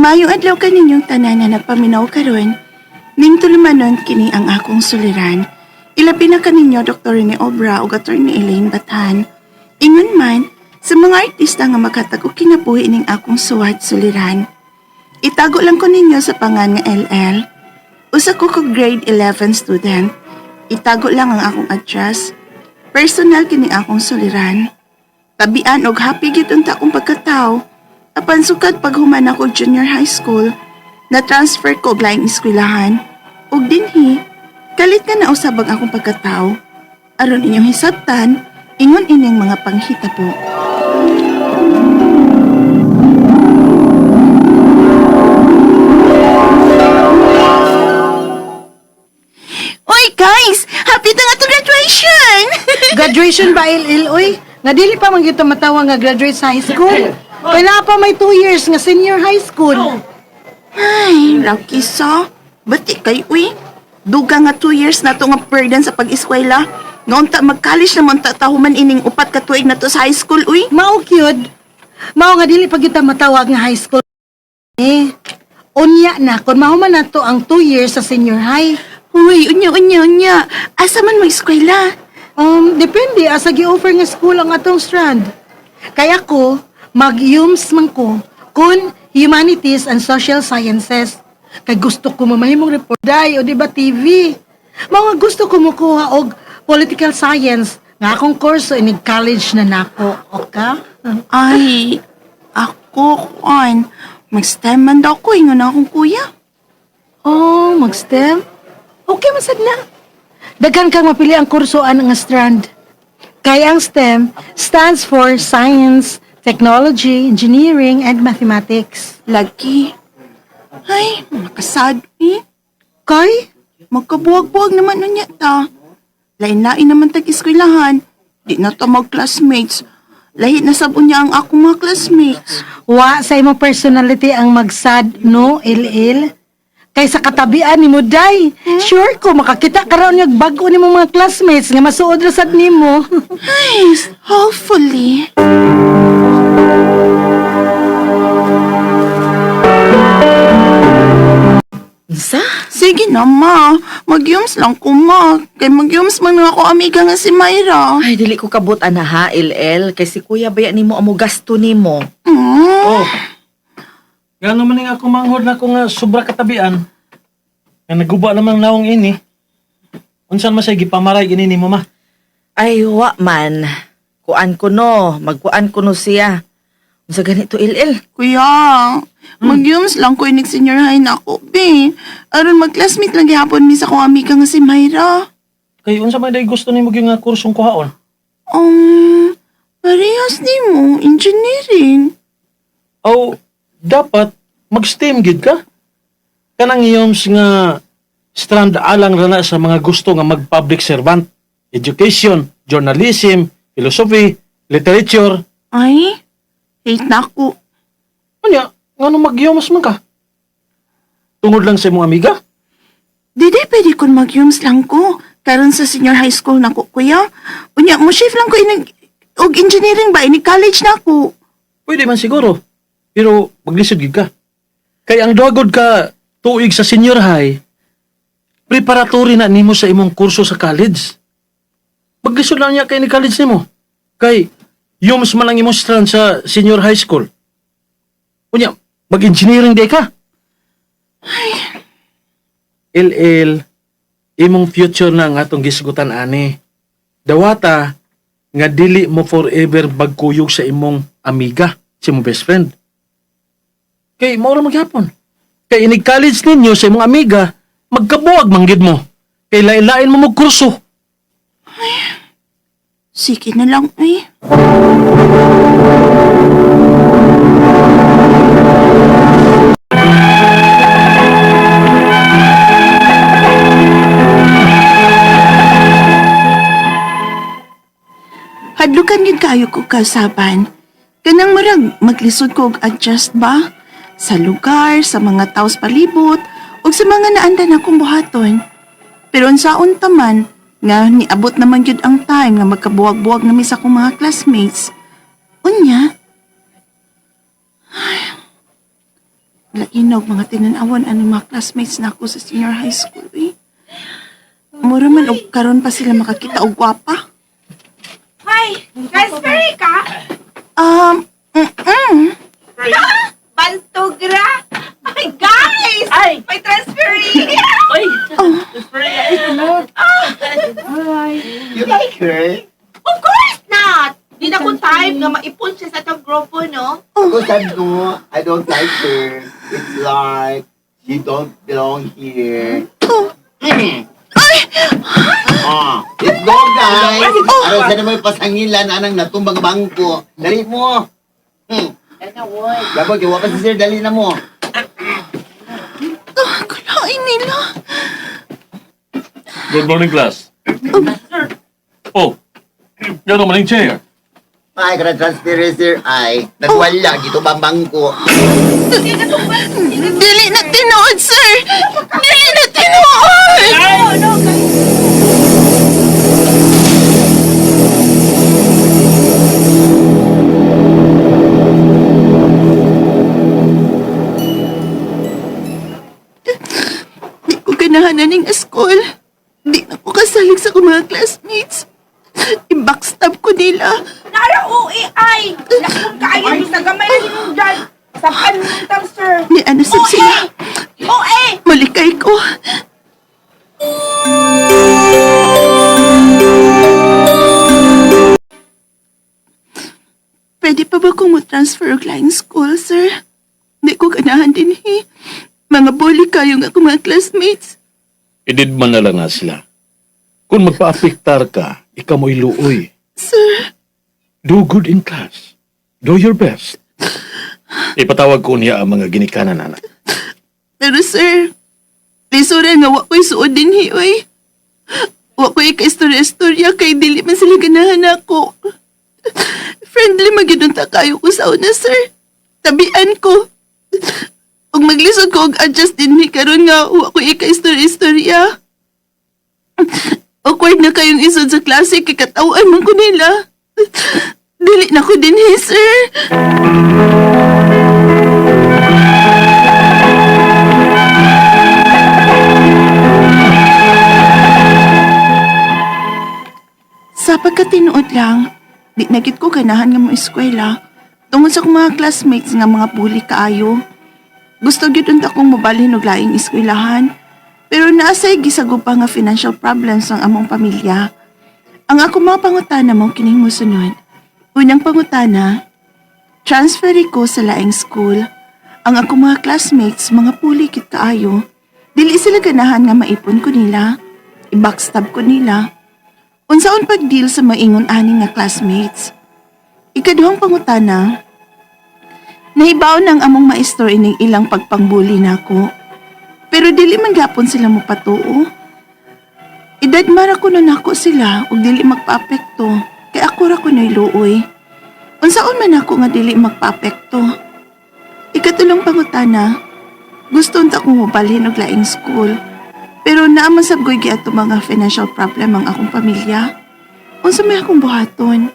Maayong adlaw kaninyong tanan na napaminaw karon. Ning tulumanon kini ang akong suliran. Ilabi na kaninyo Dr. ni Obra ug Attorney Elaine Batan. Ingon man sa mga artista nga makatag og kinabuhi ning akong suwat suliran. Itago lang ko ninyo sa pangan nga LL. Usa ko ko grade 11 student. Itago lang ang akong address. Personal kini akong suliran. Tabian og happy gyud unta akong pagkatao. Apan sukad pag human ako junior high school, na-transfer ko laing eskwelahan. Ug dinhi, kalit nga nausab ang akong pagkatao. Aron inyong hisabtan, ingon ining mga panghita po. Oy guys! Happy na nga to graduation! Graduation ba, Il Uy? Nga dili pa man kita matawa nga graduate sa high school. Kailangan pa may two years nga senior high school. Ay, lucky sa. Bati kay uy. Duga nga two years na to nga burden sa pag-eskwela. Nga unta mag-college naman ta tahuman ining upat ka tuig na to sa high school, uy. Mao cute. Mao nga dili pa kita matawag nga high school. Eh, unya na kung mahuman na to ang two years sa senior high. Uy, unya, unya, unya. Asa man mag-eskwela? Um, depende asa gi-offer nga school ang atong strand. Kaya ko, mag-UMS man ko kun Humanities and Social Sciences. Kay gusto ko mamahimong reporday o di ba TV. Mga gusto ko mukuha og Political Science nga akong kurso inig college na nako. Okay? Ay, ako, kuan. Mag-STEM man daw ko, ingon akong kuya. Oh, mag-STEM? Okay, masad na. Daghan kang mapili ang kursoan nga strand. Kaya ang STEM stands for Science, Technology, Engineering, and Mathematics. Lagi. Ay, makasad, eh. Kay? Magkabuwag-buwag naman nun ta. Lain-lain naman tag-eskwelahan. Di na to mag-classmates. Lahi na sabon niya ang akong mga classmates. Wa sa imong personality ang magsad, no, il-il? Kay sa katabian ni mo, day. Sure ko, makakita ka raw niyag bago ni mo mga classmates nga masuod ra sad nimo. Ay, hopefully. Unsa? Sige na, ma. Mag-yums lang ko, ma. Kay mag-yums man nga ako amiga nga si Myra. Ay, dili ko kabot ana ha, LL. Kay si kuya baya nimo amo gasto nimo. Mm. Oh. Gano man nga ako manghod na ko nga sobra katabian. Nga naguba namang naong ini. Unsan masay gipamaray ini ni mama? Ay, wa man. Kuan ko no, magkuan ko no siya. Unsa ganito, LL? Kuya, mag-yums lang ko inig senior high na ako, be. Aron mag-classmate lang gihapon sa kong amiga nga si Myra. Kay unsa man day gusto nimo gyud nga kursong kuhaon? Um, parehas ni mo, engineering. Oh, dapat mag-STEM gid ka. Kanang iyoms nga strand alang rana sa mga gusto nga mag-public servant. Education, journalism, philosophy, literature. Ay, hate na ako. Unya, ngano mag-iyomas man ka? Tungod lang sa imong amiga? Didi, pwede kon mag-yums lang ko. Karon sa senior high school na ko, kuya. Unya, mo shift lang ko inig... Og engineering ba? Inig college na ako. Pwede man siguro. Pero maglisod gid ka. Kay ang dogod ka tuig sa senior high, preparatory na nimo sa imong kurso sa college. Maglisod lang niya kay ni college nimo. Kay yums man ang imong strand sa senior high school. Unya, mag-engineering day ka. LL, imong future na nga atong gisgutan ani. Dawata, nga dili mo forever bagkuyog sa imong amiga, si imong best friend. Kay mao ra maghapon. Kay inig college ninyo sa imong amiga, magkabuwag manggid mo. Kay lain-lain mo mo kurso. Sige na lang, eh. Hadlukan yun kayo ko kasaban. Kanang marag maglisod ko og adjust ba? Sa lugar, sa mga taos palibot, o sa mga naandan akong buhaton. Pero unsaon taman, nga niabot naman yun ang time nga magkabuwag-buwag na sa akong mga classmates. Unya, Lainog mga tinanawan ani mga classmates na ako sa senior high school eh. Mura man og karon pa sila makakita og gwapa. Hi! Raspberry ka? Um, mm Bantugra! Ay, guys! Ay! May transferee! Oy! You like her? of course not! Di na ko time nga maipon siya sa itong grupo, no? Ako sabi ko, I don't like her. It's like, she don't belong here. Hmm. Ah, let's go guys! Ano sa naman pasangilan anang natumbang bangko? Dali mo! Hmm. Gabag, iwa pa si sir, dali na mo. Ah, kalain nila. Good morning, class. Oh, yan naman yung chair. Ay, kaya transfer sir, ay, nagwala, gito ba ang bangko? Dili na tinuod, sir! Dili na tinuod! Ko ganahan na ning school. Di na ko kasalig sa mga classmates. I-backstab ko nila. Nara uwi ay! Nakong kaayo sa gamay ng dyan! Sa panintang, sir! Ni ano sab sila. OA! Malikay ko. Pwede pa ba kung mo-transfer og line school, sir? Di ko ganahan din, he. Mga bully kayo nga akong mga classmates. Ididman na lang na sila. Kung magpa-apiktar ka, ikaw mo'y luoy. Sir, Do good in class. Do your best. Ipatawag ko niya ang mga ginikanan anak. pero sir, lisura nga wa ko'y suod din, he, oy. Wa ko'y ka-istorya-istorya kay dili man sila ganahan ako. Friendly magidunta kayo ko sa una, sir. Tabian ko. Ug maglisod ko og adjust din ni karon nga wa ko ika-istorya-istorya. Awkward na kayong isod sa klase kay katawan man ko nila. Dili na ko din, he, sir. Sa pagkatinuod lang, di nagit ko ganahan nga mo eskwela. Tungod sa mga classmates nga mga bully kaayo. Gusto gyud unta kong mabalhin og laing eskwelahan. Pero naasay gisagop pa nga financial problems ang among pamilya. Ang ako mga pangutana mo kining musunod. Unang pangutana, transfer ko sa laing school. Ang ako mga classmates, mga puli kit kaayo. Dili sila ganahan nga maipon ko nila. I-backstab ko nila. Unsaon pag-deal sa maingon ani nga classmates? Ikaduhang pangutana, nahibaw ng among maestro ining ilang pagpangbuli nako. Pero dili man gapon sila mo patuo. Edad mara ko nun ako sila ug dili magpaapekto kay ako ra ko luoy. Unsaon man ako nga dili magpaapekto? Ikatulong pangutana, gusto unta kong mabalhin og laing school. Pero naaman sab ko'y giato mga financial problem ang akong pamilya. Unsa may akong buhaton?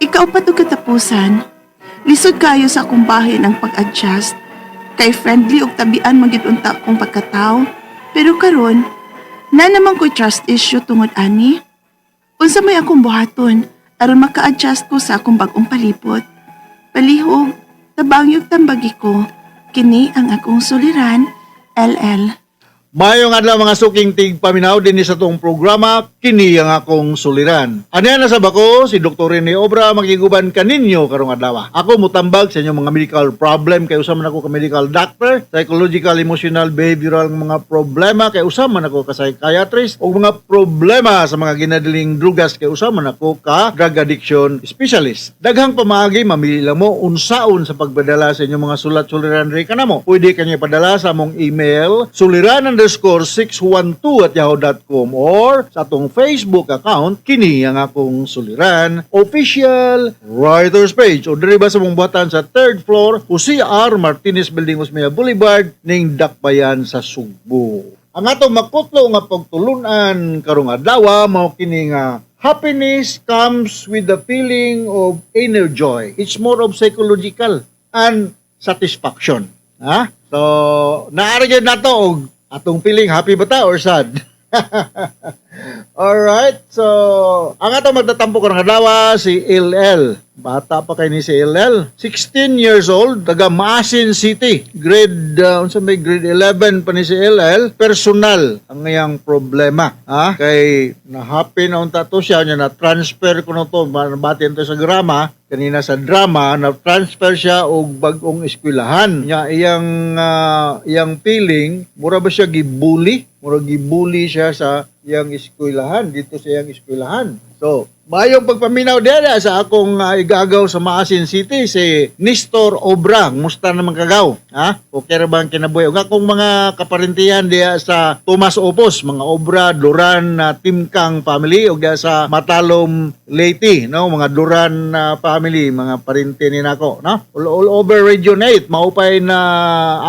Ikaw pa to katapusan. Lisod kayo sa akong bahin ang pag-adjust. Kay friendly ug tabian magid unta kong pagkatao. Pero karon, na naman ko'y trust issue tungod ani. Unsa may akong buhaton aron maka-adjust ko sa akong bagong palipot. Palihog, tabangyog tambagi ko. Kini ang akong suliran, LL. Mayong adlaw mga suking tig paminaw din sa tong programa kini ang akong suliran. Ano na sa bako si Dr. Rene Obra magiguban kaninyo karong adlaw. Ako mutambag sa inyong mga medical problem kay usama man ako ka medical doctor, psychological, emotional, behavioral mga problema kay usama man ako ka psychiatrist ug mga problema sa mga ginadiling drugas kay usama man ako ka drug addiction specialist. Daghang pamaagi mamili lang mo unsaon sa pagbadala sa inyong mga sulat-suliran ri kanamo. Pwede kanya padala sa among email suliran underscore 612 at yahoo.com or sa atong Facebook account kini ang akong suliran official writers page o diri ba sa mong buhatan sa third floor Jose R. Martinez Building Osmeya Boulevard ning Dakbayan sa Sugbo. Ang atong makutlo nga pagtulunan karong adlaw mao kini nga happiness comes with the feeling of inner joy. It's more of psychological and satisfaction. Ha? So, naari gyud nato og atong feeling happy ba ta or sad? Alright, so ang ato magtatampo ko ng adlaw si LL. Bata pa kay ni si LL. 16 years old, taga Maasin City. Grade, uh, unsa may grade 11 pa ni si LL. Personal ang ngayang problema. Ha? Kay na-happy na unta to siya, niya na-transfer ko na to, batin to sa grama, kanina sa drama, na-transfer siya og bagong eskwelahan. Nya iyang ah, iyang feeling, mura ba siya gibully? Mura gibully siya sa iyang eskwelahan, dito sa iyang eskwelahan. So, mayong pagpaminaw diya sa akong ah, igagaw sa Maasin City si Nestor Obra. Musta naman kagaw? Ha? Okay ra ba ang kinabuhi? Ug akong mga kaparintihan diya sa Tomas Opos, mga Obra, Duran, na Timkang family ug diya sa Matalom Leyte, no? Mga Duran na family, mga parinti ni nako, no? All, all over Region 8, maupay na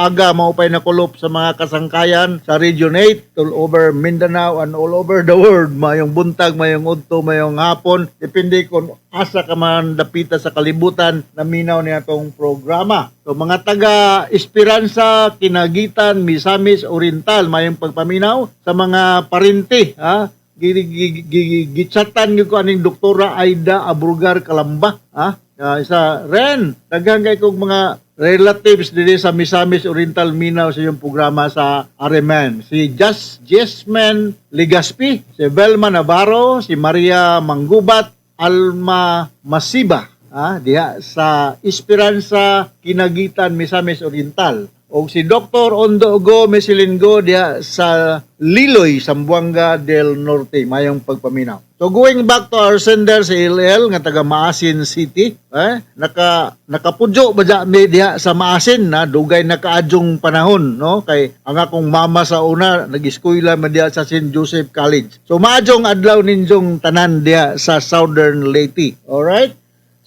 aga, maupay na kulop sa mga kasangkayan sa Region 8, all over Mindanao and all over the world. Mayong buntag, mayong udto, mayong hapon. Depende kung asa ka man dapita sa kalibutan na minaw niya tong programa. So mga taga Esperanza, Kinagitan, Misamis, Oriental, mayong pagpaminaw sa mga parinti, ha? Gi- gi- gi- Gitsatan nyo ko aning doktora Aida Abrugar Kalamba, ha? Ah, isa Ren, daghang kay kong mga relatives dili sa Misamis Oriental Minao sa iyong programa sa Areman. Si Just Jesman Ligaspi, si Velma Navarro, si Maria Manggubat, Alma Masiba, ah, diha sa Esperanza Kinagitan Misamis Oriental. O si Dr. Ondo Ugo Mesilinggo diha sa Liloy, Sambuanga del Norte, mayong pagpaminaw. So going back to our sender sa LL nga taga Maasin City, eh, naka nakapudyo ba dya mi sa Maasin na dugay na kaadjong panahon, no? Kay ang akong mama sa una nag-eskwela man diha sa St. Joseph College. So maadjong adlaw ninjong tanan diha sa Southern Leyte. Alright?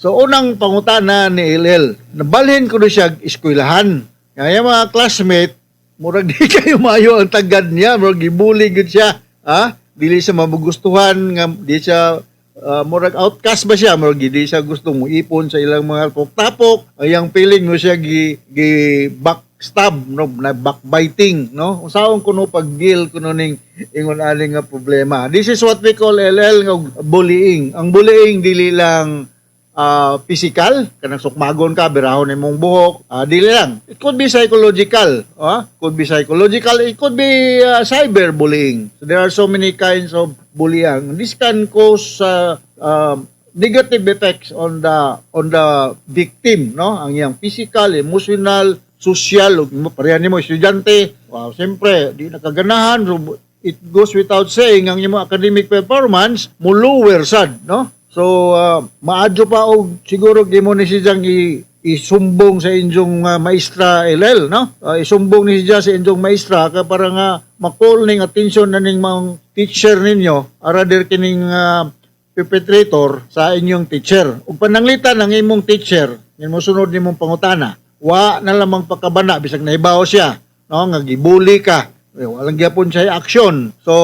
So unang pangutana ni LL, nabalhin ko siya eskwelahan. Kaya mga classmate, murag di kayo mayo ang tagad niya, murag gibuli gud siya. Ha? Dili siya mabugustuhan nga di siya ah, murag outcast ba siya, murag di siya gustong muipon sa ilang mga tapok. Ayang feeling mo siya gi, gi backstab no na backbiting no usaon kuno pag-deal kuno ning ingon ani nga problema this is what we call LL nga bullying ang bullying dili lang ah, physical, kanang sukmagon ka, birahon imong buhok, ah, dili lang. It could be psychological, ah, could be psychological, it could be ah, cyberbullying. So there are so many kinds of bullying. This can cause ah, um, negative effects on the on the victim, no? Ang iyang physical, emotional, social, ug mo pareha nimo estudyante, wow, siyempre di nakaganahan, it goes without saying ang imong academic performance mo lower sad, no? So, uh, maadyo pa og siguro gimo ni siyang i isumbong sa inyong uh, maestra LL, no? Uh, isumbong ni siya sa inyong maestra ka para nga makol ning attention na ning mga teacher ninyo rather kining uh, perpetrator sa inyong teacher. Ug pananglitan ng imong teacher, imo sunod nimong pangutana, wa na lamang pakabana bisag nahibaw siya, no? Nga gibuli ka. Eh, Walang gyapon siya action. So,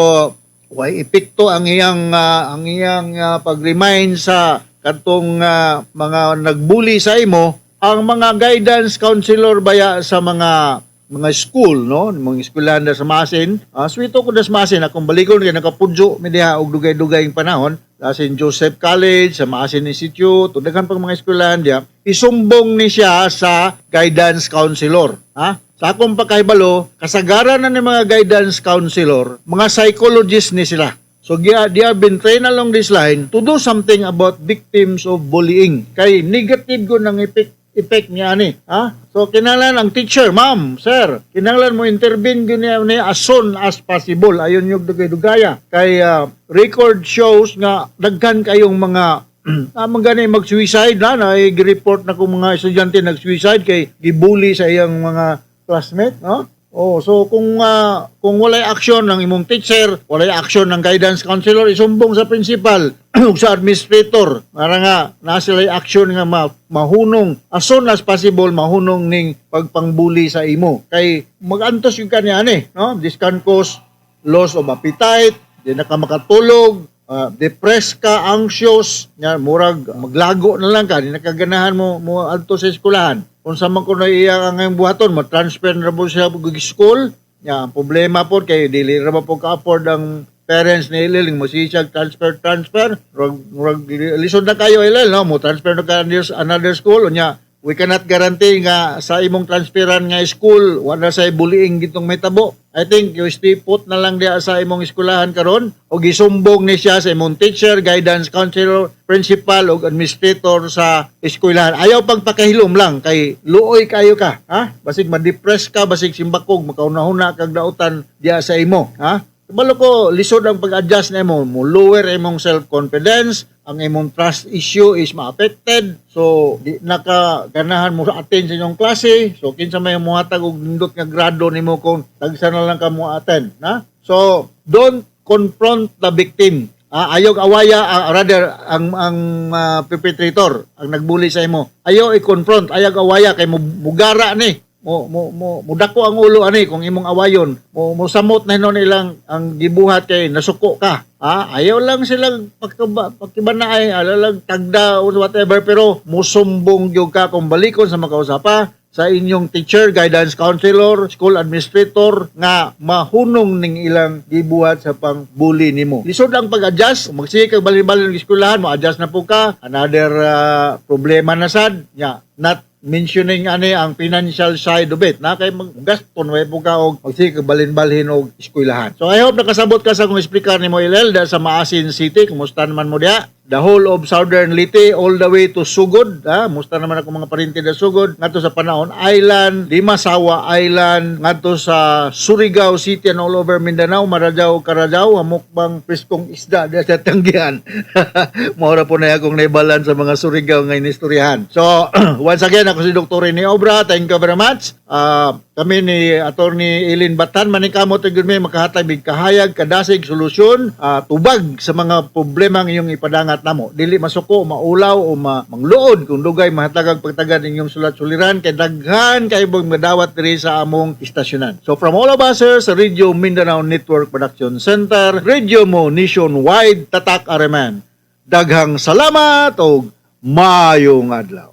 way epekto ang iyang ah, ang iyang ah, pag-remind sa katong ah, mga nagbuli sa imo ang mga guidance counselor baya sa mga mga school no? Mga eskwelahan sa Masin. Uh, suwito ko na sa Masin. Akong balikon kay nakapudyo mi diha og dugay-dugay ang panahon. Sa St. Joseph College sa Masin Institute daghan pang mga eskwelahan diha. Isumbong ni siya sa guidance counselor ha sa akong pagkahibalo, kasagaran na ni mga guidance counselor, mga psychologist ni sila. So they have been trained along this line to do something about victims of bullying. Kay negative go ng effect effect niya ni. Ha? So kinahanglan ang teacher, ma'am, sir, kinahanglan mo intervene gyud ni as soon as possible. Ayon yung dugay-dugaya. Kay ah, record shows nga daghan kayong mga ah, mga gani mag-suicide na na report na kung mga estudyante nag-suicide kay gibully sa iyang mga classmate, no? Oh, so kung ah, kung walay action ng imong teacher, walay action ng guidance counselor, isumbong sa principal ug sa administrator para nga na sila action nga ma- mahunong as soon as possible mahunong ning pagpangbuli sa imo. Kay magantos yung kanya ani, no? This cause loss of appetite, di na ka makatulog, ah, depressed ka, anxious, nga murag maglago na lang ka, di nakaganahan mo mo adto sa eskwelahan. Kung sa man ko na iya ang ngayong buhaton, ma-transfer na po siya pag school. Ya, problema po kay dili ra po ka-afford ang parents ni Ilil mo si siya transfer transfer. Rag rag lisod na kayo Ilil no? Mo transfer na ka another school. Unya we cannot guarantee nga sa imong transferan nga school wala sa bullying gitong may tabo I think you stay put na lang diya sa imong eskwelahan karon o gisumbong ni siya sa imong teacher, guidance counselor, principal o administrator sa eskwelahan. Ayaw pagpakahilom lang kay luoy kayo ka, ha? Basig ma-depress ka, basig simbakog, makaunahuna kag dautan diya sa imo, ha? Kabalo ko, lisod ang pag-adjust na mo, mo lower imong self-confidence, ang imong trust issue is ma-affected. So, di naka ganahan mo attend sa inyong klase. So, kinsa may muhatag og nindot nga grado nimo kung tagsa na lang ka mo attend, na? So, don't confront the victim. Ah, ayaw awaya, ah, rather, ang, ang ah, perpetrator, ang nagbuli sa imo. Ayaw i-confront, ayaw awaya, kay mo, mugara ni mo mo mo mudako ang ulo ani kung imong awayon mo mo samot na hinon ilang ang gibuhat kay nasuko ka ha ayaw lang silang pagkaba pagkibanaay alalang tagda or whatever pero musumbong gyud ka kung balikon sa makausapa sa inyong teacher, guidance counselor, school administrator nga mahunong ning ilang gibuhat sa pang-bully nimo. Lisod ang pag-adjust, magsige kag balin-balin ng eskwelahan, mo adjust na po ka. Another ah, problema na sad, nya not mentioning ani ang financial side of it na kay maggaston way po ka og magsige balin-balhin og eskwelahan. So I hope nakasabot ka sa kung explicar nimo Ilel da sa Maasin City, kumusta naman mo diya? The whole of Southern Leyte all the way to Sugod. Ha? Musta naman ako mga parinti na Sugod. Ngadto sa Panaon Island, Limasawa Island, ngadto sa Surigao City and all over Mindanao, Marajao, Carajao, amok bang priskong isda da sa tanggihan. Maura po na akong naibalan sa mga Surigao nga inistoryahan. So, once again, ako si Dr. Rene Obra. Thank you very much. Ah, kami ni Attorney Eileen Batan manikamot ug may makahatag big kahayag kadasig solusyon ah, tubag sa mga problema nga inyong ipadangat namo. Dili masuko maulaw o ma mangluod kung dugay mahatagag pagtagad inyong sulat-suliran kay daghan kay bang madawat diri sa among istasyonan. So from all of us sir, sa Radio Mindanao Network Production Center Radio mo nationwide tatak areman. Daghang salamat og maayong adlaw